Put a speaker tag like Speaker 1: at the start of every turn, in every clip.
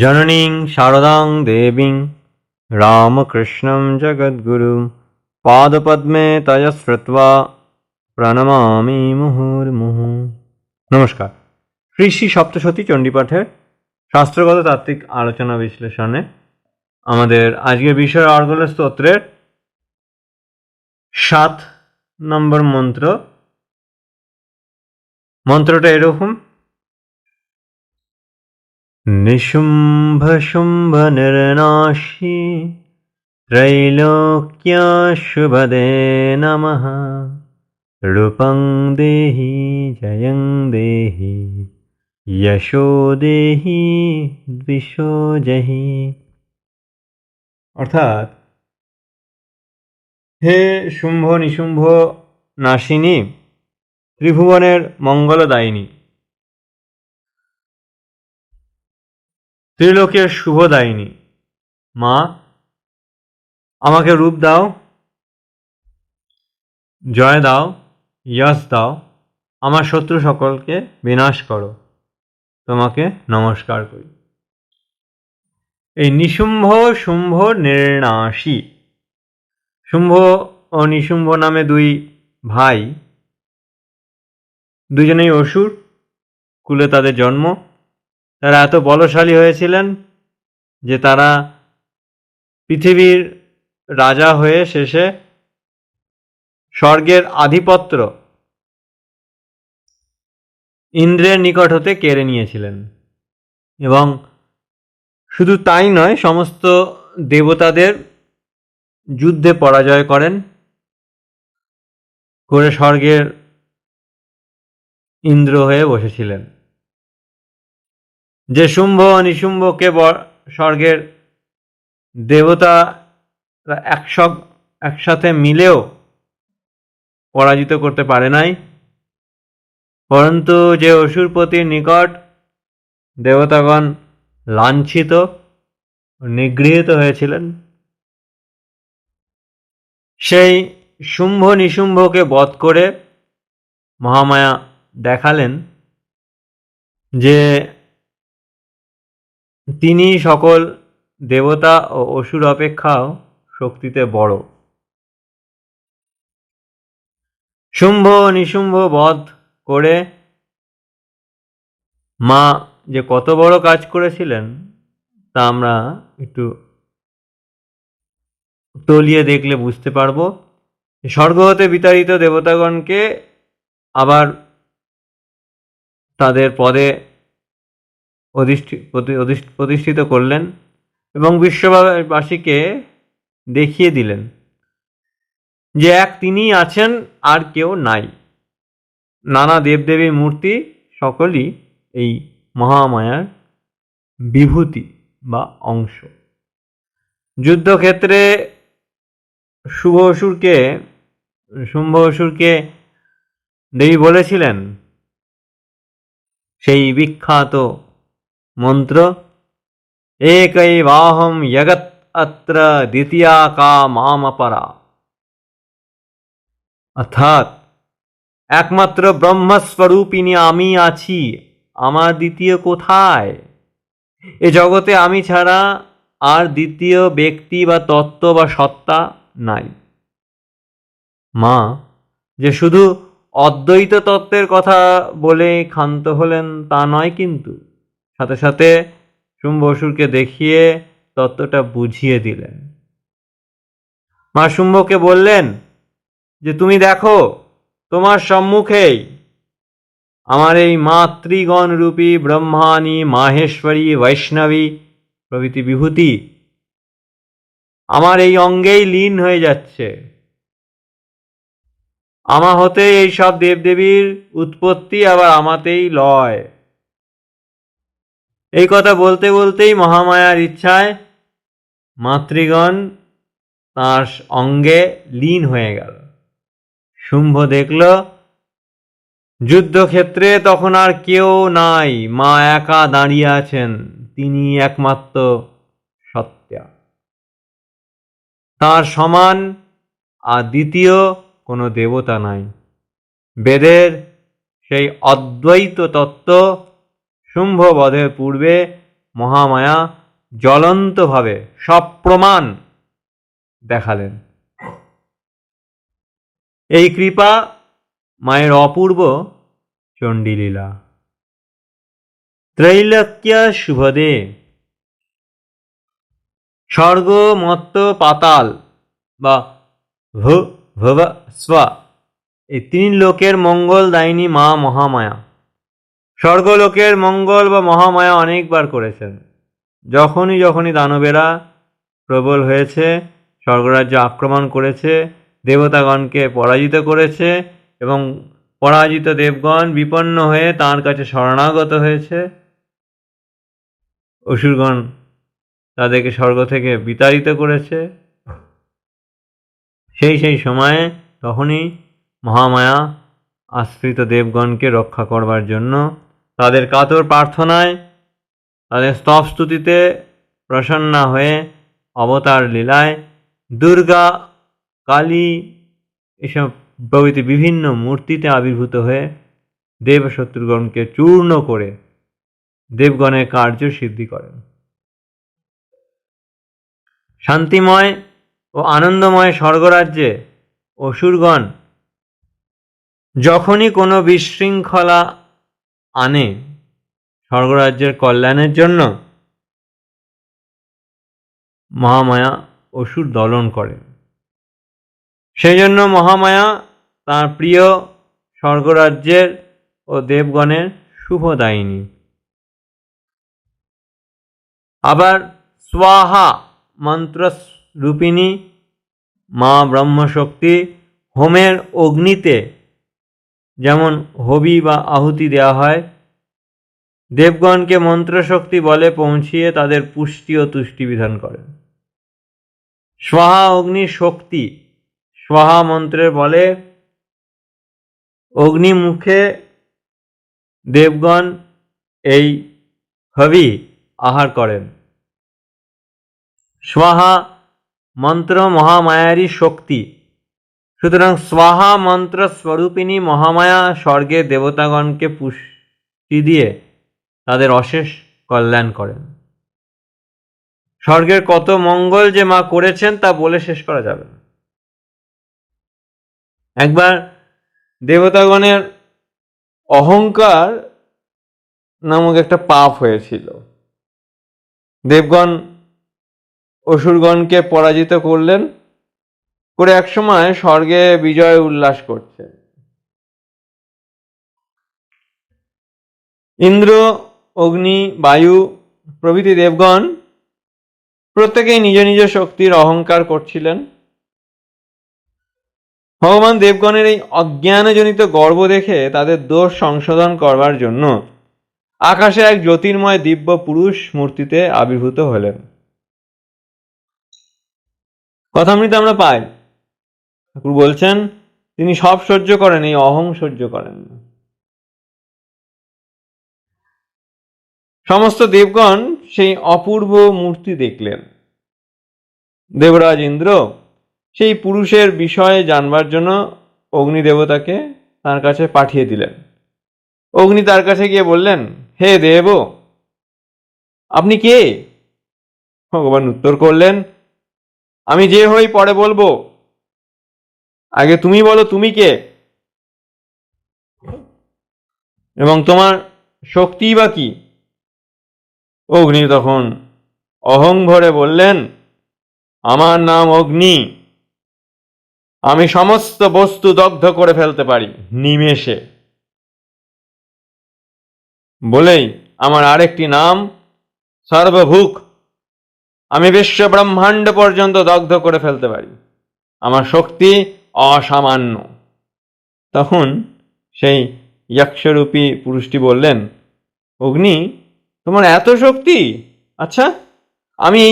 Speaker 1: জননীং শারদাং দেবীং রামকৃষ্ণং জগদ্গুরু পাদপদ্মে তয়স্রুত্বা প্রণমামি মুহুর্মুহু। নমস্কার। শ্রী সপ্তশতী চণ্ডীপাঠের শাস্ত্রগত তাত্ত্বিক আলোচনা বিশ্লেষণে আমাদের আজকের বিষয় অর্গল স্তোত্রের সাত নম্বর মন্ত্র। মন্ত্রটা এরকম নিশুম্ভ শুম্ভ নির্নাশী त्रैलोक्या शुभदे नमः रूपं देहि जयं देहि यशो देहि द्विषो জহি অর্থাৎ হে শুম্ভ নিশুম্ভ নাশিনী ত্রিভুবনের মঙ্গলদায়িনী ত্রিলোকের শুভদায়িনী। মা, আমাকে রূপ দাও, জয় দাও যশ দাও, আমার শত্রু সকলকে বিনাশ করো। তোমাকে নমস্কার করি। এই নিশুম্ভ শুম্ভ নির্নাশী। শুম্ভ ও নিশুম্ভ নামে দুই ভাই। দুজনেই অসুর, কুলে তাদের জন্ম। তারা এত বলশালী হয়েছিলেন যে তারা পৃথিবীর রাজা হয়ে শেষে স্বর্গের আধিপত্য ইন্দ্রের নিকট হতে কেড়ে নিয়েছিলেন। এবং শুধু তাই নয়, সমস্ত দেবতাদের যুদ্ধে পরাজয় করেন, করে স্বর্গের ইন্দ্র হয়ে বসেছিলেন। যে শুম্ভ নিশুম্ভকে স্বর্গের দেবতা একসব, একসাথে মিলেও পরাজিত করতে পারে নাই। পরন্তু যে অসুরপতির নিকট দেবতাগণ লাঞ্ছিত নিগৃহীত হয়েছিলেন, সেই শুম্ভ, নিশুম্ভকে বধ করে মহামায়া দেখালেন যে তিনি সকল দেবতা ও অসুর অপেক্ষাও শক্তিতে বড়। শুম্ভ নিশুম্ভ বধ করে মা যে কত বড় কাজ করেছিলেন, তা আমরা একটু তলিয়ে দেখলে বুঝতে পারব। স্বর্গ হতে বিতাড়িত দেবতাগণকে আবার তাদের পদে প্রতিষ্ঠিত করলেন এবং বিশ্ববাসীকে দেখিয়ে দিলেন যে এক তিনি আছেন আর কেউ নাই। নানা দেবদেবীর মূর্তি সকলই এই মহামায়ার বিভূতি বা অংশ। যুদ্ধক্ষেত্রে শুভ অসুরকে, শুম্ভ অসুরকে দেবী বলেছিলেন, সেই বিখ্যাত মন্ত্র। একৈবাহম জগৎ অত্র দ্বিতীয়া কা মামপরা অর্থাৎ, একমাত্র ব্রহ্মস্বরূপিনী আমি আছি, আমার দ্বিতীয় কোথায়? এ জগতে আমি ছাড়া আর দ্বিতীয় ব্যক্তি বা তত্ত্ব বা সত্তা নাই। মা, যে শুধু অদ্বৈত তত্ত্বের কথা বলে ক্ষান্ত হলেন তা নয় কিন্তু। সাথে সাথে শুম্ভ অসুরকে দেখিয়ে তত্ত্বটা বুঝিয়ে দিলেন। মা শুম্ভকে বললেন, যে তুমি দেখো, তোমার সম্মুখেই আমার এই মাতৃগণ রূপী ব্রহ্মাণী, মাহেশ্বরী, বৈষ্ণবী প্রভৃতি বিভূতি আমার এই অঙ্গেই লীন হয়ে যাচ্ছে। আমা হতে এই সব দেবদেবীর উৎপত্তি আবার আমাতেই লয়। এই কথা বলতে বলতেই মহামায়ার ইচ্ছায় মাতৃগণ তাঁর অঙ্গে লীন হয়ে গেল। শুম্ভ দেখল, যুদ্ধক্ষেত্রে তখন আর কেউ নাই, মা একা দাঁড়িয়ে আছেন, তিনি একমাত্র সত্যা তার সমান আর দ্বিতীয় কোনো দেবতা নাই। বেদের সেই অদ্বৈত তত্ত্ব শুম্ভ বধের পূর্বে মহামায়া জ্বলন্তভাবে সব প্রমাণ দেখালেন। এই কৃপা মায়ের অপূর্ব চণ্ডীলীলা। ত্রৈলোক্য শুভদে। স্বর্গ মত্ত পাতাল বা ভু ভব স্ব। এই তিন লোকের মঙ্গল দায়িনী মা মহামায়া। স্বর্গলোকের মঙ্গল বা মহামায়া অনেকবার করেছেন। যখনই যখনই দানবেরা প্রবল হয়েছে, স্বর্গরাজ্য আক্রমণ করেছে, দেবতাগণকে পরাজিত করেছে এবং পরাজিত দেবগণ বিপন্ন হয়ে তার কাছে শরণাগত হয়েছে, অসুরগণ তাদেরকে স্বর্গ থেকে বিতাড়িত করেছে। সেই সেই সময়ে তখনই মহামায়া আশ্রিত দেবগণকে রক্ষা করবার জন্য তাদের কাতর প্রার্থনায় তাদের স্তব স্তুতিতে প্রসন্না হয়ে অবতার লীলায় দুর্গা, কালী এসব প্রভৃতি বিভিন্ন মূর্তিতে আবির্ভূত হয়ে দেব শত্রুগণকে চূর্ণ করে দেবগণের কার্য সিদ্ধি করেন। শান্তিময় ও আনন্দময় স্বর্গরাজ্যে অসুরগণ যখনই কোনো বিশৃঙ্খলা আনে স্বর্গরাজ্যের কল্যাণের জন্য? মহামায়া অসুর দলন করে। সেই জন্য মহামায়া তার প্রিয় স্বর্গরাজ্যের ও দেবগণের শুভদায়িনী আবার স্বাহা মন্ত্র রূপিণী মা ব্রহ্মশক্তি হোমের অগ্নিতে যেমন হবি বা আহুতি দেওয়া হয়। দেবগণকে মন্ত্রশক্তি বলে পৌঁছিয়ে তাদের পুষ্টি ও তুষ্টি বিধান করেন। স্বাহা অগ্নি শক্তি। স্বাহা মন্ত্রের বলে অগ্নিমুখে দেবগণ এই হবি আহার করেন। স্বাহা মন্ত্র মহামায়ারই শক্তি। সুতরাং স্বাহা মন্ত্র স্বরূপিণী মহামায়া স্বর্গে দেবতাগণকে পুষ্টি দিয়ে তাদের অশেষ কল্যাণ করেন। স্বর্গের কত মঙ্গল যে মা করেছেন তা বলে শেষ করা যাবে একবার দেবতাগণের অহংকার নামক একটা পাপ হয়েছিল। দেবগণ অসুরগণকে পরাজিত করলেন করে একসময় স্বর্গে বিজয় উল্লাস করছে। ইন্দ্র, অগ্নি, বায়ু প্রভৃতি দেবগণ প্রত্যেকেই নিজ নিজ শক্তির অহংকার করছিলেন। ভগবান দেবগণের এই অজ্ঞানজনিত গর্ব দেখে তাদের দোষ সংশোধন করবার জন্য আকাশে এক জ্যোতির্ময় দিব্য পুরুষ মূর্তিতে আবির্ভূত হলেন। কথামৃত আমরা পাই। ঠাকুর বলছেন, তিনি সব সহ্য করেন, এই অহং সহ্য করেন সমস্ত দেবগণ সেই অপূর্ব মূর্তি দেখলেন। দেবরাজ ইন্দ্র সেই পুরুষের বিষয়ে জানবার জন্য অগ্নি দেবতাকে তার কাছে পাঠিয়ে দিলেন। অগ্নি তার কাছে গিয়ে বললেন, হে দেব, আপনি কে? ভগবান উত্তর করলেন, আমি যে হই পরে বলব আগে তুমি বলো, তুমি কে? এবং তোমার শক্তি বা কি? অগ্নি তখন অহং ভরে বললেন, আমার নাম অগ্নি। আমি সমস্ত বস্তু দগ্ধ করে ফেলতে পারি, নিমেষে। বলেই আমার আরেকটি নাম, সর্বভূক। আমি বিশ্ব ব্রহ্মাণ্ড পর্যন্ত দগ্ধ করে ফেলতে পারি। আমার শক্তি অসামান্য। তখন সেই যক্ষরূপী পুরুষটি বললেন, অগ্নি, তোমার এত শক্তি? আচ্ছা আমি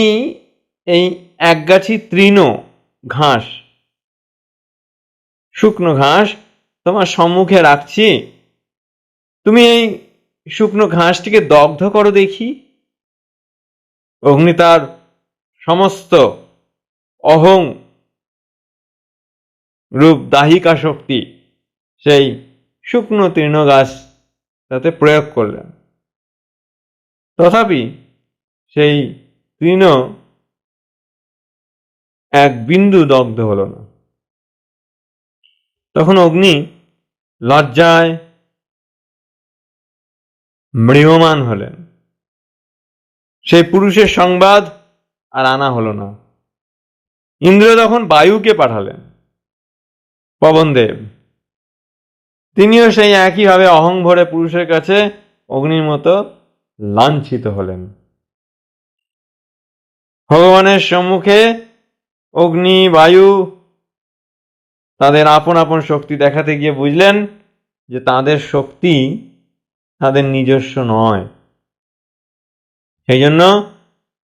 Speaker 1: এই একগাছি তৃণ ঘাস, শুকনো ঘাস তোমার সম্মুখে রাখছি। তুমি এই শুকনো ঘাসটিকে দগ্ধ করো দেখি। অগ্নি তার সমস্ত অহং রূপ দাহিকা শক্তি, সেই শুকনো তৃণ গাছ তাতে প্রয়োগ করলেন। তথাপি সেই তৃণ এক বিন্দু দগ্ধ হলো না। তখন অগ্নি লজ্জায় মৃয়মান হলেন। সেই পুরুষের সংবাদ আর আনা হলো না। ইন্দ্র তখন বায়ুকে পাঠালেন। পবনদেব তিনিও সেই একইভাবে অহং ভরে পুরুষের কাছে অগ্নির মতো লাঞ্ছিত হলেন। ভগবানের সম্মুখে অগ্নি, বায়ু তাদের আপন আপন শক্তি দেখাতে গিয়ে বুঝলেন যে তাদের শক্তি তাদের নিজস্ব নয়। সেই জন্য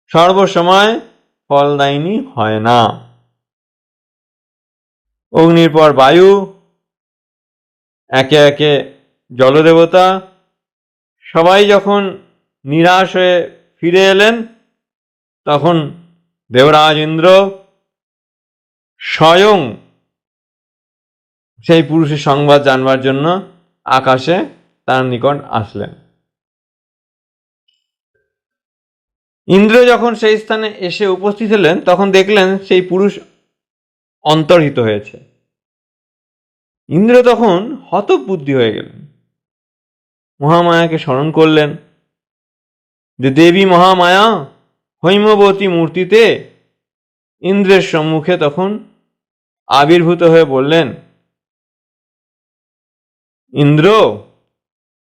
Speaker 1: সর্বসময় ফলদায়িনী হয় না। অগ্নির পর বায়ু, একে একে জলদেবতা, সবাই যখন নিরাশ হয়ে ফিরে এলেন, তখন দেবরাজ ইন্দ্র স্বয়ং সেই পুরুষের সংবাদ জানবার জন্য আকাশে তার নিকট আসলেন। ইন্দ্র যখন সেই স্থানে এসে উপস্থিত হলেন, তখন দেখলেন সেই পুরুষ অন্তর্হিত হয়েছে। ইন্দ্র তখন হতবুদ্ধি হয়ে গেলেন। মহামায়াকে স্মরণ করলেন যে, দেবী মহামায়া, হৈমবতী মূর্তিতে ইন্দ্রের সম্মুখে তখন আবির্ভূত হয়ে বললেন, ইন্দ্র,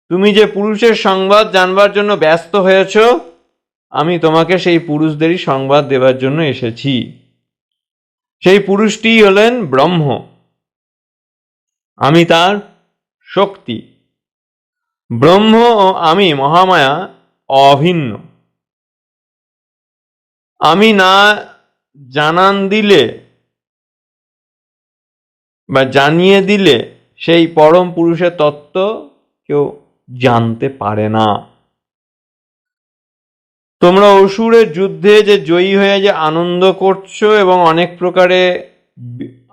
Speaker 1: তুমি যে পুরুষের সংবাদ জানবার জন্য ব্যস্ত হয়েছ, আমি তোমাকে সেই পুরুষদেরই সংবাদ দেবার জন্য এসেছি। সেই পুরুষটি হলেন ব্রহ্ম। আমি তার শক্তি। ব্রহ্ম ও আমি মহামায়া অভিন্ন। আমি না জানান দিলে বা জানিয়ে দিলে সেই পরম পুরুষের তত্ত্ব কেউ জানতে পারে না। তোমরা অসুরের যুদ্ধে যে জয়ী হয়ে যে আনন্দ করছ এবং অনেক প্রকারে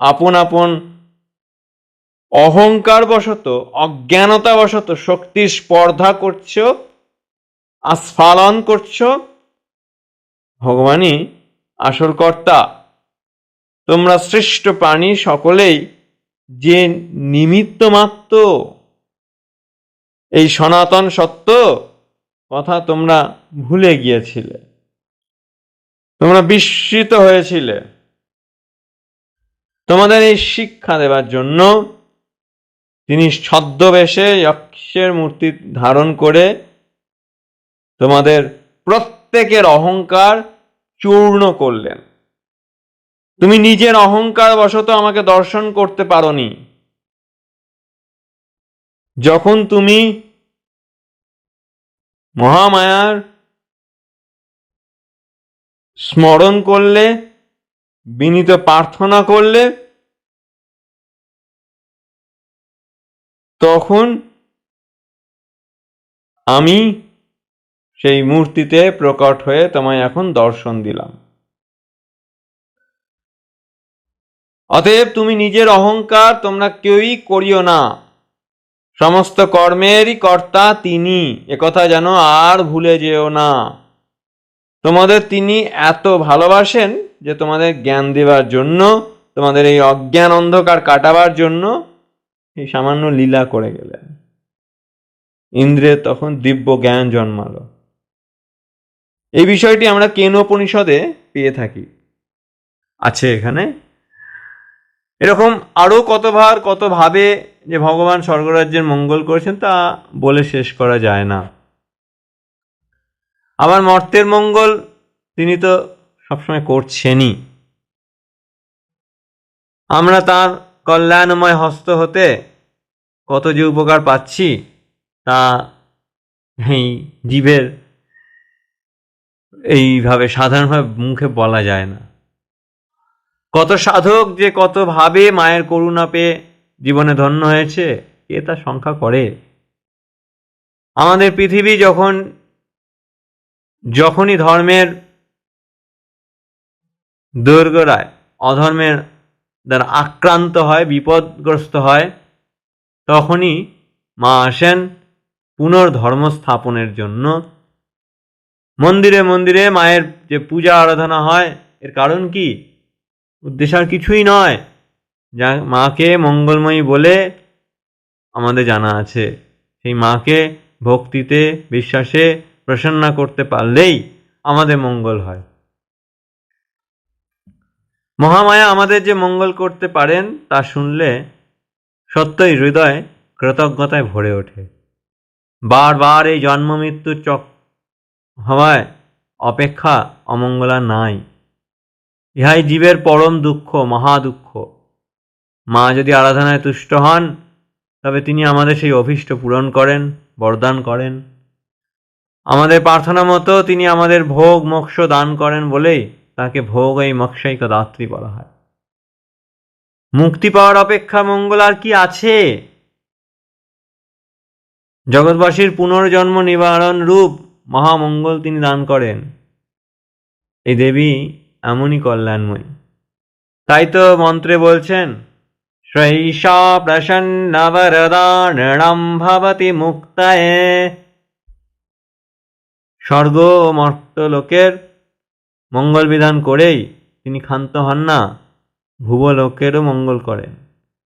Speaker 1: আপন আপন অহংকার বশত অজ্ঞানতা বশত শক্তির স্পর্ধা করছ, আস্ফালন করছ, ভগবানই আসল কর্তা। তোমরা শ্রেষ্ঠ প্রাণী সকলেই যে নিমিত্ত মাত্র এই সনাতন সত্য কথা তোমরা ভুলে গিয়েছিলে। তোমরা বিস্মিত হয়েছিলে। তোমাদের এই শিক্ষা দেবার জন্য তিনি ছদ্মবেশে যক্ষের মূর্তি ধারণ করে তোমাদের প্রত্যেকের অহংকার চূর্ণ করলেন। তুমি নিজের অহংকার বশত আমাকে দর্শন করতে পারোনি। যখন তুমি মহামায়ার স্মরণ করলে, বিনীত প্রার্থনা করলে, তখন আমি সেই মূর্তিতে প্রকট হয়ে তোমায় এখন দর্শন দিলাম। অতএব তুমি নিজের অহংকার তোমরা কেউই করিও না। সমস্ত কর্মেরই কর্তা তিনি। একথা যেন আর ভুলে যেও না। তোমাদের তিনি এত ভালোবাসেন যে তোমাদের জ্ঞান দেবার জন্য, তোমাদের এই অজ্ঞান অন্ধকার কাটাবার জন্য এই সামান্য লীলা করে গেলেন। ইন্দ্রের তখন দিব্য জ্ঞান জন্মালো। এই বিষয়টি আমরা কেন উপনিষদে পেয়ে থাকি? আছে এখানে। এরকম আরও কতবার কতভাবে যে ভগবান স্বর্গরাজ্যের মঙ্গল করেছেন তা বলে শেষ করা যায় না। আবার মর্তের মঙ্গল তিনি তো সবসময় করছেনই। আমরা তার কল্যাণময় হস্ত হতে কত যে উপকার পাচ্ছি তা এই জীবের এইভাবে সাধারণভাবে মুখে বলা যায় না। কত সাধক যে কতভাবে মায়ের করুণা পেয়ে জীবনে ধন্য হয়েছে, কে তা সংখ্যা করে? আমাদের পৃথিবী যখন, যখনই ধর্মের দৈর্ঘ্যরায় অধর্মের দ্বারা আক্রান্ত হয়, বিপদগ্রস্ত হয়, তখনই মা আসেন পুনর্ধর্ম স্থাপনের জন্য। মন্দিরে মন্দিরে মায়ের যে পূজা আরাধনা হয়, এর কারণ কি? উদ্দেশ্য আর কিছুই নয়। যা মাকে মঙ্গলময়ী বলে আমাদের জানা আছে। সেই মাকে ভক্তিতে, বিশ্বাসে প্রসন্ন করতে পারলেই আমাদের মঙ্গল হয়। মহামায়া আমাদের যে মঙ্গল করতে পারেন, তা শুনলে সত্যই হৃদয় কৃতজ্ঞতায় ভরে ওঠে। বারবার এই জন্ম মৃত্যুর চক হওয়ায় অপেক্ষা অমঙ্গলা নাই। ইহাই জীবের পরম দুঃখ, মহা দুঃখ। মা যদি আরাধনায় তুষ্ট হন, তবে তিনি আমাদের সেই অভীষ্ট পূরণ করেন, বরদান করেন। আমাদের প্রার্থনা মতো তিনি আমাদের ভোগ, মোক্ষ দান করেন বলেই তাকে ভোগ এই মক্ষাইক দাত্রী বলা হয়। মুক্তি পাওয়ার অপেক্ষা মঙ্গল আর কি আছে? জগৎবাসীর পুনর্জন্ম নিবারণ রূপ মহামঙ্গল তিনি দান করেন। এই দেবী এমনই কল্যাণময়ী। তাই তো মন্ত্রে বলছেন প্রসন্নবরদা নৃণম ভবতি মুক্তায়ে স্বর্গ মঙ্গল বিধান করেই তিনি ক্ষান্ত হন না, ভুবলোকেরও মঙ্গল করেন।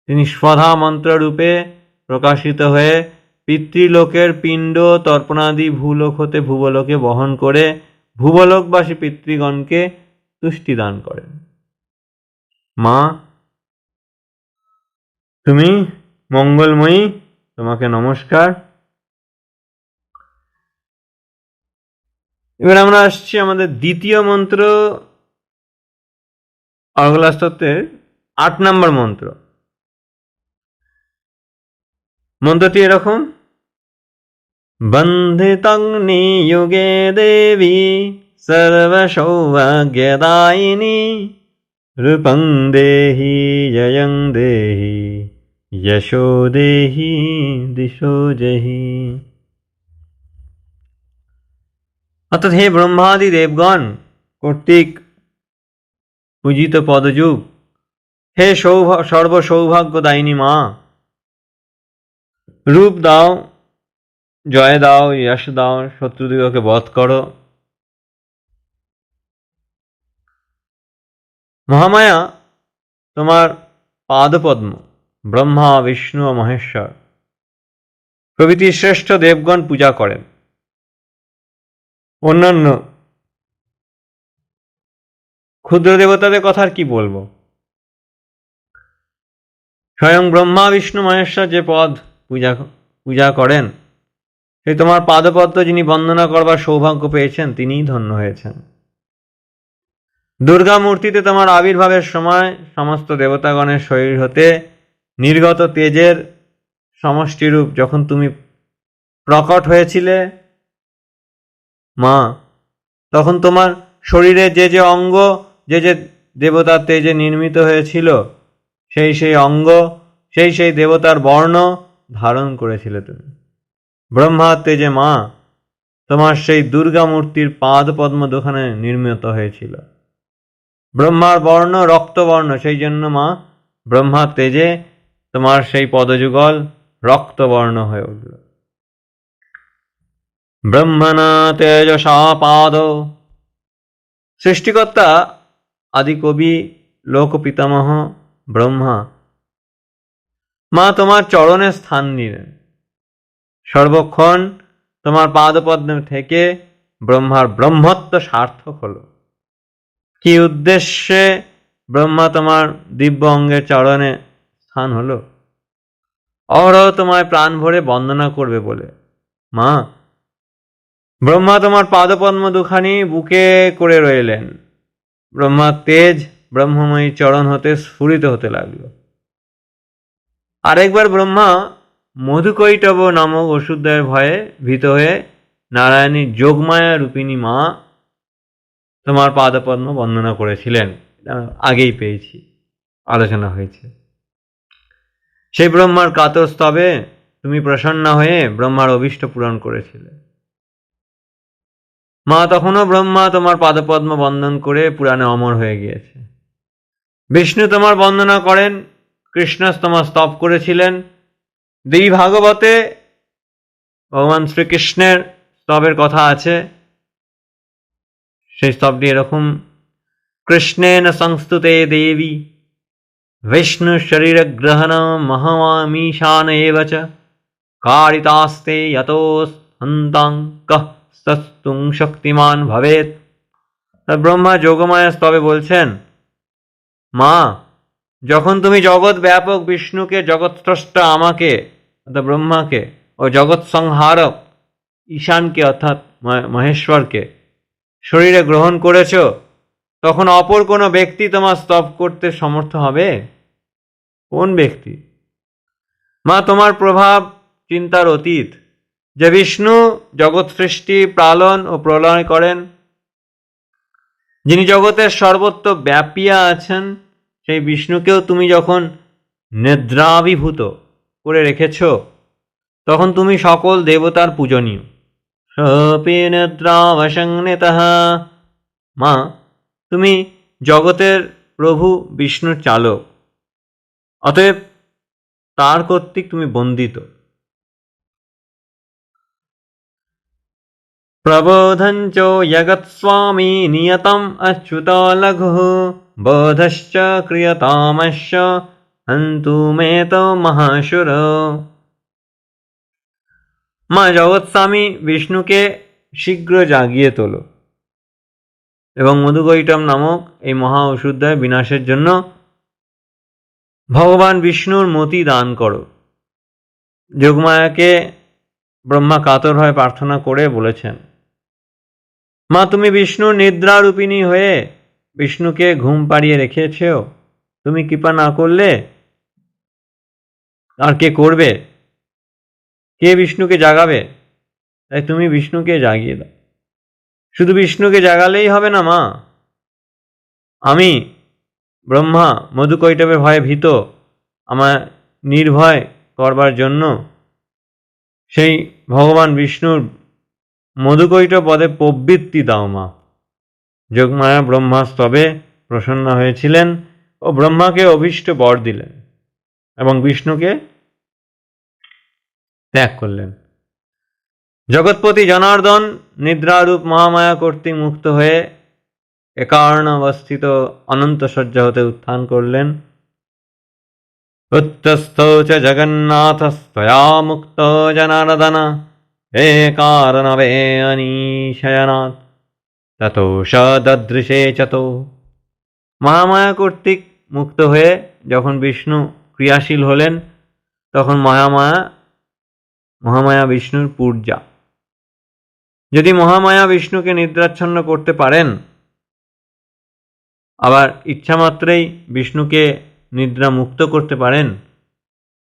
Speaker 1: তিনি স্বধা মন্ত্ররূপে প্রকাশিত হয়ে পিতৃলোকের পিণ্ড তর্পণাদি ভূলোক হতে ভুবলোকে বহন করে ভুবলোকবাসী পিতৃগণকে তুষ্টি দান করেন। মা তুমি মঙ্গলময়ী, তোমাকে নমস্কার। এবার আমরা আসছি আমাদের দ্বিতীয় মন্ত্র অর্গলাস্তত্বের আট নম্বর মন্ত্র। মন্ত্রটি এরকম। বন্ধিতং নিযুগে দেবী সর্বসৌভাগ্যদায়িনী, রূপং দেহি, জয়ং দেহি। যশো দেহি দিশো জহি অর্থাৎ হে ব্রহ্মাদি দেবগণ কর্তৃক পূজিত পদযুগ, হে সৌভ সর্ব সৌভাগ্যদায়িনী মা, রূপ দাও, জয় দাও যশ দাও, শত্রুদিগকে বধ করো। মহামায়া তোমার পাদপদ্ম। ব্রহ্মা, বিষ্ণু ও মহেশ্বর। প্রভৃতি শ্রেষ্ঠ দেবগণ পূজা করেন। অন্যান্য ক্ষুদ্র দেবতাদের কথা কি বলব? স্বয়ং ব্রহ্মা, বিষ্ণু, মহেশ্বর যে পদ পূজা পূজা করেন, সেই তোমার পাদপদ্ম যিনি বন্দনা করবার সৌভাগ্য পেয়েছেন, তিনিই ধন্য হয়েছেন। দুর্গা মূর্তিতে তোমার আবির্ভাবের সময় সমস্ত দেবতাগণের শরীর হতে নির্গত তেজের সমষ্টিরূপ যখন তুমি প্রকট হয়েছিলে, মা, তখন তোমার শরীরে যে যে অঙ্গ, যে যে দেবতার তেজে নির্মিত হয়েছিল, সেই সেই অঙ্গ, সেই সেই দেবতার বর্ণ ধারণ করেছিলে তুমি। ব্রহ্মার তেজে মা, তোমার সেই দুর্গা মূর্তির পাদ পদ্ম দোকানে নির্মিত হয়েছিল। ব্রহ্মার বর্ণ রক্তবর্ণ, সেই জন্য মা ব্রহ্মার তেজে তোমার সেই পদযুগল রক্তবর্ণ হয়ে উঠল। ব্রহ্মণা তেজসা পাদ। সৃষ্টিকর্তা আদি কবি লোক পিতামহ ব্রহ্মা, মা তোমার চরণে স্থান নিলেন। সর্বক্ষণ তোমার পাদপদ্ম থেকে ব্রহ্মার ব্রহ্মত্ব সার্থক হলো। কি উদ্দেশ্যে ব্রহ্মা তোমার দিব্য অঙ্গের চরণে স্থান হলো। অহরহ তোমায় প্রাণ ভরে বন্দনা করবে বলে। মা, ব্রহ্মা তোমার পাদপদ্ম দুখানি বুকে করে রইলেন। ব্রহ্মার তেজ ব্রহ্মময়ী চরণ হতে স্ফুরিত হতে লাগল। আরেকবার ব্রহ্মা মধুকৈটব নামক ওষুধের ভয়ে ভীত হয়ে, নারায়ণী যোগমায়া রূপিণী মা তোমার পাদপদ্ম বন্দনা করেছিলেন। আগেই পেয়েছি। আলোচনা হয়েছে। সেই ব্রহ্মার কাতর স্তবে তুমি প্রসন্ন হয়ে ব্রহ্মার অভিষ্ট পূরণ করেছিলে। মা তখনও ব্রহ্মা তোমার পাদপদ্ম বন্দন করে পুরাণে অমর হয়ে গিয়েছে। বিষ্ণু তোমার বন্দনা করেন, কৃষ্ণ তোমার স্তব করেছিলেন। দেবী ভাগবতে ভগবান শ্রীকৃষ্ণের স্তবের কথা আছে। সেই স্তবটি এরকম, কৃষ্ণেন সংস্তুতে দেবী এব চ কারিতাস্তে যতো হন্তাং কহ সস্তুং শক্তিমান ভবেত ব্রহ্মা যোগমায়া স্তবে বলছেন মা যখন তুমি জগৎ ব্যাপক বিষ্ণুকে জগৎস্রষ্টা আমাকে, অর্থাৎ ব্রহ্মাকে, ও জগৎ সংহারক ঈশানকে, অর্থাৎ মহেশ্বরকে, শরীরে গ্রহণ করেছ তখন অপর কোনো ব্যক্তি তোমার স্তব করতে সমর্থ হবে? কোন ব্যক্তি? মা, তোমার প্রভাব চিন্তার অতীত। যে বিষ্ণু জগৎ সৃষ্টি, পালন ও প্রলয় করেন, যিনি জগতের সর্বত্র ব্যাপিয়া আছেন, সেই বিষ্ণুকেও তুমি যখন নিদ্রাভিভূত করে রেখেছ, তখন তুমি সকল দেবতার পূজনীয়। সপি নিদ্রাবসংনিত মা তুমি জগতের প্রভু, বিষ্ণুর চালক। অতএব তার কর্তৃক তুমি বন্দিত। প্রবোধঞ্চ জগৎস্বামী নিয়তম অচ্যুত লঘু বোধশ্চ ক্রিয়তামশ্চ হন্তু তো মহাসুর মা জগৎস্বামী বিষ্ণুকে শীঘ্র জাগিয়ে তোলো। এবং মধুকৈটম নামক এই মহা ওষুধয় বিনাশের জন্য ভগবান বিষ্ণুর মতি দান করো। যোগমায়াকে ব্রহ্মা কাতর হয়ে প্রার্থনা করে বলেছেন, মা, তুমি বিষ্ণুর নিদ্রারূপিণী হয়ে বিষ্ণুকে ঘুম পাড়িয়ে রেখেছেও, তুমি কৃপা না করলে আর কে করবে? কে বিষ্ণুকে জাগাবে? তাই তুমি বিষ্ণুকে জাগিয়ে দাও। শুধু বিষ্ণুকে জাগালেই হবে না, মা। আমি ব্রহ্মা মধুকৈটবে ভয়ে ভীত, আমার নির্ভয় করবার জন্য। সেই ভগবান বিষ্ণুর মধুকৈট পদে প্রবৃত্তি দাও, মা। যোগমায়া ব্রহ্মা স্তবে প্রসন্ন হয়েছিলেন ও ব্রহ্মাকে অভীষ্ট বর দিলেন এবং বিষ্ণুকে ত্যাগ করলেন। জগৎপতি জনার্দন নিদ্রারূপ মহামায়া কর্তৃক মুক্ত হয়ে একারণ অবস্থিত অনন্ত শয্যা হতে উত্থান করলেন। উত্তস্থ চ জগন্নাথস্তয়া মুক্ত জনার্দন, হে কারণবে অনিশয়নাথ ততো সদৃশে চত। মহামায়া কর্তৃক মুক্ত হয়ে যখন বিষ্ণু ক্রিয়াশীল হলেন, তখন মহামায়া মহামায়া বিষ্ণুর পূর্জা। যদি মহামায়া বিষ্ণুকে নিদ্রাচ্ছন্ন করতে পারেন, আবার ইচ্ছা ইচ্ছামাত্রেই বিষ্ণুকে নিদ্রা মুক্ত করতে পারেন,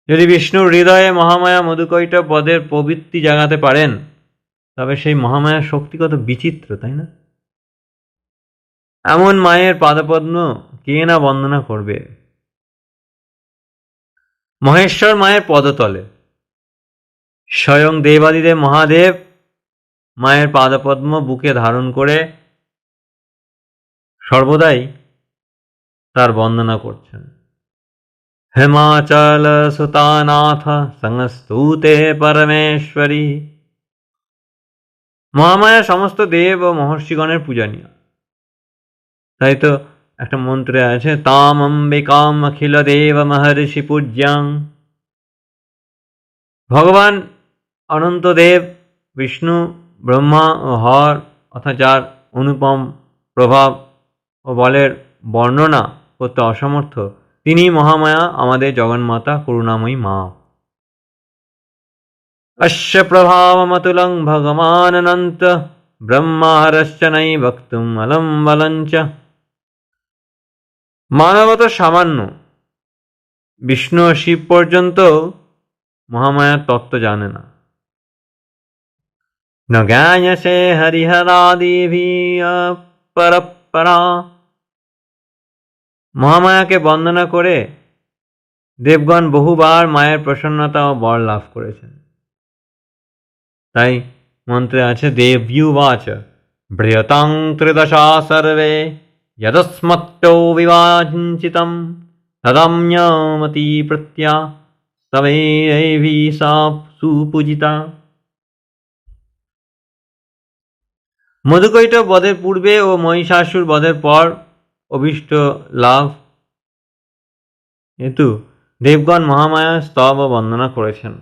Speaker 1: যদি বিষ্ণুর হৃদয়ে মহামায়া মধুকৈট পদের প্রবৃত্তি জাগাতে পারেন, তবে সেই মহামায়ার শক্তি কত বিচিত্র, তাই না? এমন মায়ের পাদপদ্ম কে না বন্দনা করবে? মহেশ্বর মায়ের পদতলে। স্বয়ং দেবাদিদেব মহাদেব মায়ের পাদপদ্ম বুকে ধারণ করে সর্বদাই তার বন্দনা করছেন। হিমাচল সুতানাথ সংস্তুতে পরমেশ্বরী। মহামায়া সমস্ত দেব ও মহর্ষিগণের পূজনীয়। তাই তো একটা মন্ত্রে আছে তাম অম্বিকাম অখিল দেব মহর্ষি পূজ্যাং। ভগবান অনন্ত দেব, বিষ্ণু ব্রহ্মা ও হর অর্থাৎ অনুপম প্রভাব ও বলের বর্ণনা করতে অসমর্থ তিনি মহামায়া, আমাদের জগন্মাতা, করুণাময়ী মা। অশ্য প্রভাবমতুলং ভগমানন্ত ব্রহ্মারশ্চ নাই বক্তুম অলম বলঞ্চ। মানবত সামান্য, বিষ্ণু শিব পর্যন্ত মহামায়ার তত্ত্ব জানে না। ন জ্ঞায়সে হরিহরাদিভি পরপরা মহামায়াকে বন্দনা করে দেবগণ বহুবার মায়ের প্রসন্নতা ও বর লাভ করেছেন। তাই মন্ত্রে আছে দেব্যুবাচ বৃহতাং ত্রিদশা সর্বে যদস্মত্তৌ বিভাঞ্চিতম তদম্যমতি প্রত্যা তবৈভি সা সুপূজিতা। মধুকৈট বধের পূর্বে ও মহিষাসুর বধের পর অভিষ্ট লাভ। হেতু দেবগণ মহামায়া স্তব বন্দনা করেছেন।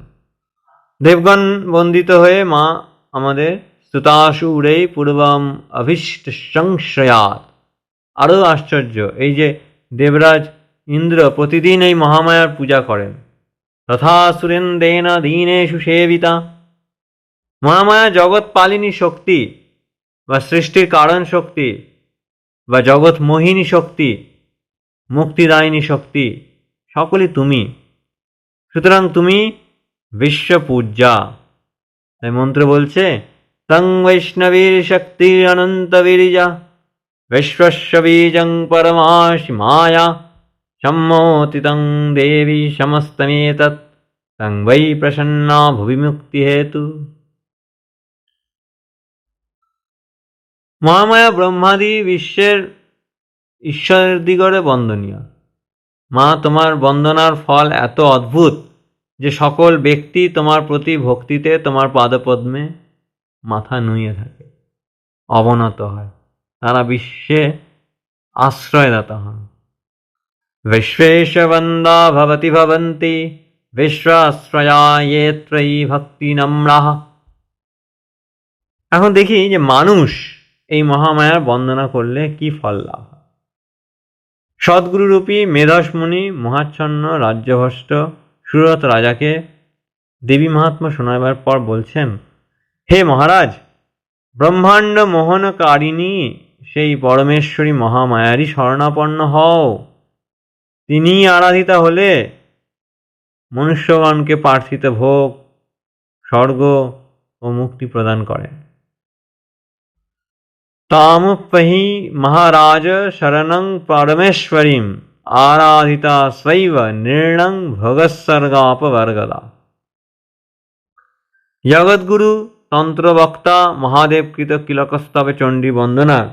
Speaker 1: দেবগণ বন্দিত হয়ে মা আমাদের স্তুতাসু উড়েই পূর্বম অভীষ্ট সংশয়াত আরও আশ্চর্য, এই যে দেবরাজ ইন্দ্র প্রতিদিন এই মহামায়ার পূজা করেন। তথা সুরেন্দ্রেন দীনেষু সেবিতা। মহামায়া জগৎ পালিনী শক্তি বা সৃষ্টির কারণ শক্তি, বা জগৎ মোহিনী শক্তি, মুক্তিদায়িনী শক্তি, সকলই তুমি। সুতরাং তুমি বিশ্বপূজ্যা তাই মন্ত্র বলছে তং বৈষ্ণবীর শক্তি অনন্ত বীর্যা বিশ্বস্য বীজং পরমাশি মায়া, সম্মোতিতং দেবী সমস্তমেতৎ তং বৈ প্রসন্না ভুবি মহামায়া ব্রহ্মাদি বিশ্বের ঈশ্বরের দিগরে বন্দনীয়। মা, তোমার বন্দনার ফল এত অদ্ভুত যে সকল ব্যক্তি তোমার প্রতি ভক্তিতে, তোমার পাদপদ্মে মাথা নুয়ে থাকে। অবনত হয়। তারা বিশ্বে আশ্রয়দাতা হন। বিশ্বেশবন্দা ভবতি ভবন্তি বিশ্বাশ্রয়া ये ত্রয়ী ভক্তি নম্রাহ এখন দেখি যে মানুষ এই মহামায়ার বন্দনা করলে কি ফল লাভ? সদ্গুরুরূপী মেধস মুনি মহাচ্ছন্ন রাজ্যভ্রষ্ট সুরত রাজাকে দেবী মহাত্মা শোনাবার পর বলছেন, হে মহারাজ, ব্রহ্মাণ্ড মোহনকারিণী সেই পরমেশ্বরী মহামায়ারই শরণাপন্ন হও। তিনি আরাধিতা হলে মনুষ্যগণকে প্রার্থিত ভোগ, স্বর্গ ও মুক্তি প্রদান করেন। তামুপহি মহারাজ শরণং পরমেশ্বরীম আরাধিতা স্বৈব নির্ণং ভগৎসর্গাপবর্গদা জগৎগুরু তন্ত্রবক্তা মহাদেবকৃত কিলকস্তবে চণ্ডী বন্দনার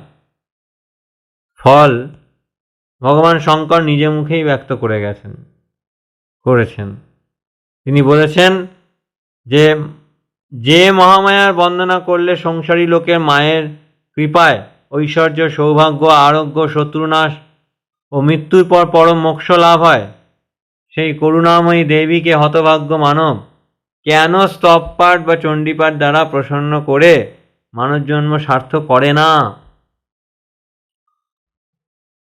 Speaker 1: ফল ভগবান শঙ্কর নিজে মুখেই ব্যক্ত করে গেছেন, করেছেন। তিনি বলেছেন যে যে মহামায়ার বন্দনা করলে সংসারী লোকের মায়ের কৃপায়, ঐশ্বর্য, সৌভাগ্য, আরোগ্য, শত্রুনাশ ও মৃত্যুর পর পরম মোক্ষ লাভ হয়। সেই করুণাময়ী দেবীকে হতভাগ্য মানব। কেন স্তবপাঠ বা চণ্ডীপাঠ দ্বারা প্রসন্ন করে মানব জন্ম সার্থক করে না?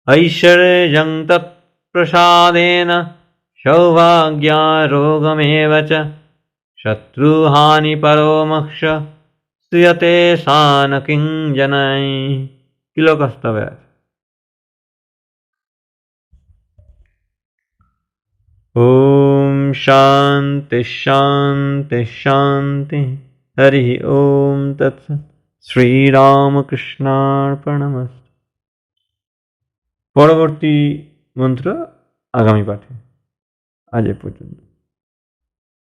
Speaker 1: ঐশ্বর্যং তৎপ্রসাদেন সৌভাগ্যারোগমেব চ, শত্রুহানি পরমক্ষ। স্তূয়তে সান কিঞ্জনাই কিলকস্তবে আছে ॐ शान्ति शान्ति शान्ति हरिः ॐ तत्सत् শ্রীরামকৃষ্ণার্পণমস্ত পরবর্তী মন্ত্র আগামী পাঠে আজ এ পর্যন্ত